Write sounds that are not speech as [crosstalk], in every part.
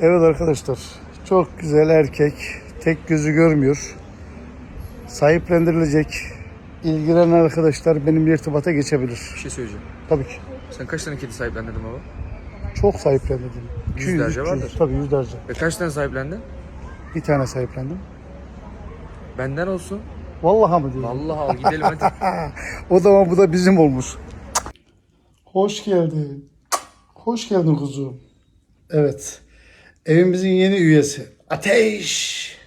Evet arkadaşlar. Çok güzel erkek. Tek gözü görmüyor. Sahiplendirilecek. İlgilenen arkadaşlar benimle irtibata geçebilir. Bir şey söyleyeceğim. Tabii ki. Sen kaç tane kedi sahiplendirdin baba? Çok sahiplendirdim. Yüzlerce 200, vardır. 300, Tabii yüzlerce. Ve kaç tane sahiplendin? Bir tane sahiplendim. Benden olsun. Vallahi mı diyorum? Vallahi al gidelim hadi. [laughs] O zaman bu da bizim olmuş. Hoş geldin. Hoş geldin kuzum. Evet. Evimizin yeni üyesi. Ateş.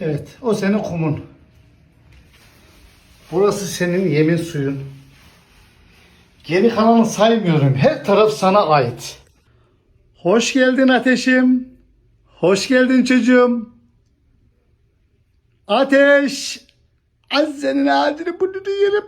Evet, o senin kumun. Burası senin yemin suyun. Geri kalanı saymıyorum. Her taraf sana ait. Hoş geldin ateşim. Hoş geldin çocuğum. Ateş. Az senin adını bunu yerim.